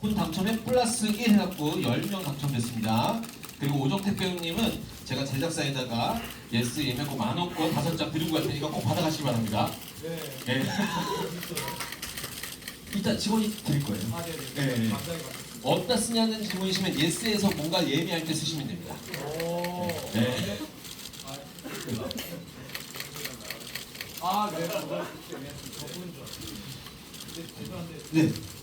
분 당첨에 플러스 1 해갖고 10명 당첨됐습니다. 그리고 오정택 배우님은 제가 제작사에다가 예스 예매고 만원권 다섯 장 드리고 갈 테니까 꼭 받아가시기 바랍니다. 네. 네. 일단 직원이 드릴 거예요. 아, 네. 네. 네. 감사히 받 어디다 쓰냐는 질문이시면 예스에서 뭔가 예매할 때 쓰시면 됩니다. 오. 네. 아, 네. 저거 때문에 저분 줄 알았어요. 근데 죄송한데 네.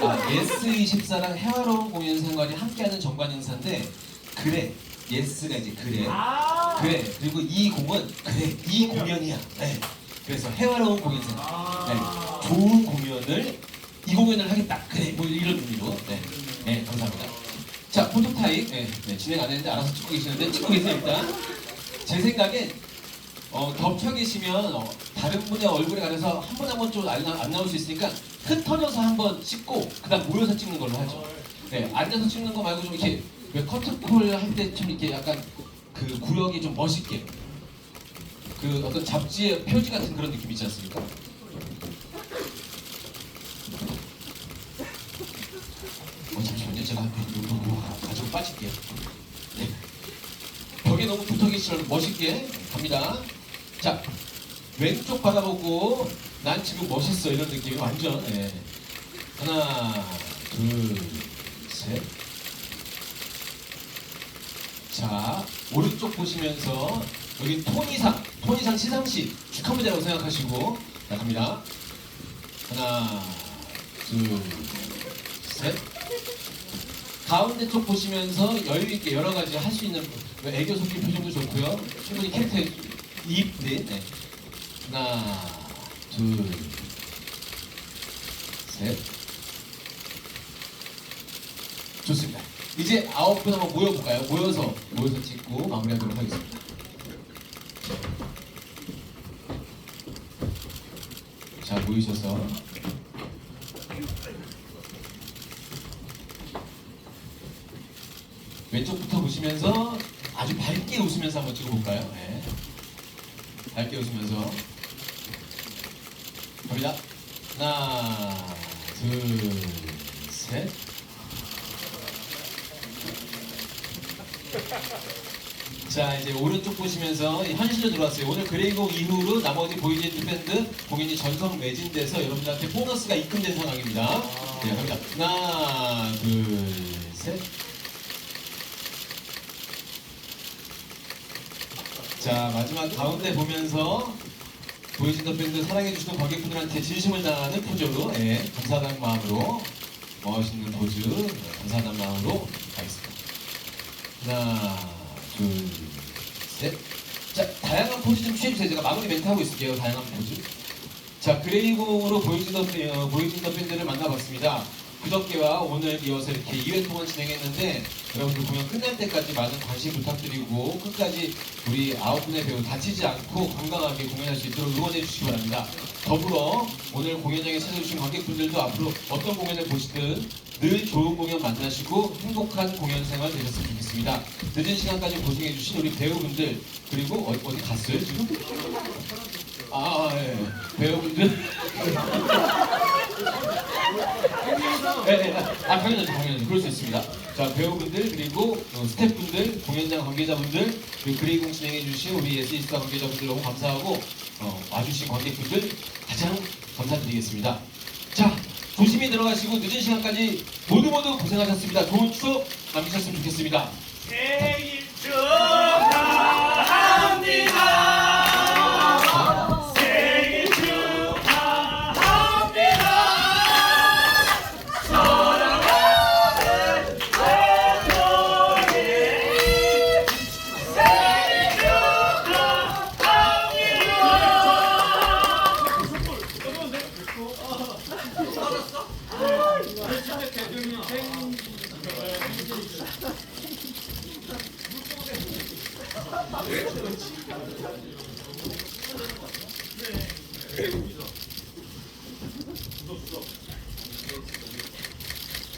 아, 예스24랑 해화로운 공연 생활이 함께하는 정관 행사인데 그래. 예스가 이제 그래. 아. 그래. 그리고 이 공은 그래 이 공연이야. 네. 그래서 해화로운 공연 생활. 아. 네. 좋은 공연을 이 공연을 하겠다. 그래. 뭐 이런 의미로. 네, 네 감사합니다. 자 포토타입. 네, 네, 진행 안 했는데 알아서 찍고 계시는데 찍고 계세요 일단. 제 생각엔 어, 겹쳐 계시면 어, 다른 분의 얼굴에 가려서 한 번 한 번 좀 안 나올 수 있으니까 흩어져서 한 번 찍고 그다음 모여서 찍는 걸로 하죠. 네, 앉아서 찍는 거 말고 좀 이렇게 왜 커튼콜 할 때 좀 이렇게 약간 그 구역이 좀 멋있게 그 어떤 잡지의 표지 같은 그런 느낌 있지 않습니까? 어 잠시만요, 제가 이거 가지고 빠질게요. 네. 벽에 너무 붙어 계시면 멋있게 갑니다. 자, 왼쪽 바라보고 난 지금 멋있어 이런 느낌이 완전. 예. 하나, 둘, 셋. 자, 오른쪽 보시면서 여기 톤이상, 톤이상 시상식 축하무대라고 생각하시고 자 갑니다. 하나, 둘, 셋. 가운데 쪽 보시면서 여유 있게 여러 가지 할 수 있는 애교 섞인 표정도 좋고요. 충분히 캐릭터 입, 네, 네. 하나, 둘, 셋. 좋습니다. 이제 아홉 분 한번 모여볼까요? 모여서 모여서 찍고 마무리하도록 하겠습니다. 자 모이셔서 왼쪽부터 보시면서 아주 밝게 웃으면서 한번 찍어볼까요? 네. 밝게 웃으면서 갑니다. 하나, 둘, 셋. 자 이제 오른쪽 보시면서 현실로 들어왔어요. 오늘 그레이공 이후로 나머지 보이즈 밴드 공연이 전성 매진돼서 여러분들한테 보너스가 입금된 상황입니다. 네, 갑니다. 하나, 둘, 셋. 자 마지막 가운데 보면서 보이즈 더 밴드 사랑해주시는 관객분들한테 진심을 다하는 포즈로 예, 감사하다는 마음으로 멋있는 포즈 네, 감사하다는 마음으로 가겠습니다. 하나, 둘, 셋. 자, 다양한 포즈 좀 취해주세요. 제가 마무리 멘트 하고 있을게요. 다양한 포즈. 자, 그레이공으로 보이즈 더, 어, 보이즈 더 밴드를 만나봤습니다. 그저께와 오늘 이어서 이렇게 2회 동안 진행했는데 여러분들 공연 끝날 때까지 많은 관심 부탁드리고 끝까지 우리 아홉 분의 배우 다치지 않고 건강하게 공연할 수 있도록 응원해 주시기 바랍니다. 더불어 오늘 공연장에 찾아주신 관객분들도 앞으로 어떤 공연을 보시든 늘 좋은 공연 만나시고 행복한 공연 생활 되셨으면 좋겠습니다. 늦은 시간까지 고생해 주신 우리 배우분들 그리고 어, 디 갔어요 지금? 아, 아 예. 배우분들 네, 네. 아, 당연하죠, 당연하죠. 그럴 수 있습니다. 자, 배우분들, 그리고 어, 스태프분들, 공연장 관계자분들, 그리고 그레이공 진행해주신 우리 예스이스타 관계자분들 너무 감사하고, 어, 와주신 관객분들 가장 감사드리겠습니다. 자, 조심히 들어가시고 늦은 시간까지 모두 모두 고생하셨습니다. 좋은 추억 남기셨으면 좋겠습니다. 생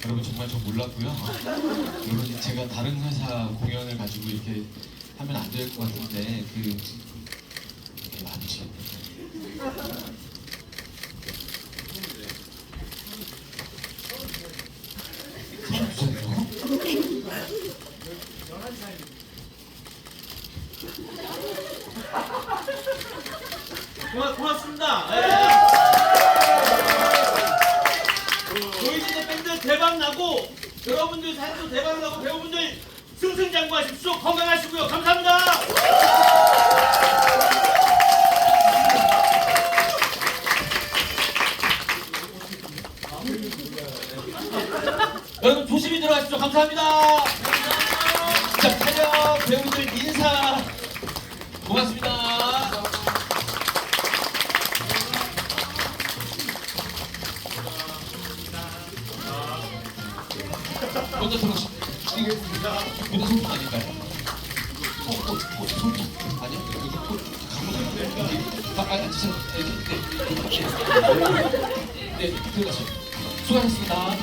여러분 정말 저 몰랐고요. 여러분 제가 다른 회사 공연을 가지고 이렇게 하면 안 될 것 같은데 그 이렇게 많지. 사람 주세요. 열한 살 고맙, 고맙습니다. 예. 보이지는 밴드 대박 나고 여러분들 산도 대박 나고 배우분들 승승장구하십시오. 건강하시고요. 감사합니다. 여러분 조심히 들어가십시오. 감사합니다. 먼저. 이게 모두 손톱 아닐까요? 어, 어, 어, 손톱 아니야? 여기 손 가문 아, 아, 아, 진짜, 네, 네, 네, 네, 들어가시죠. 수고하셨습니다. 네.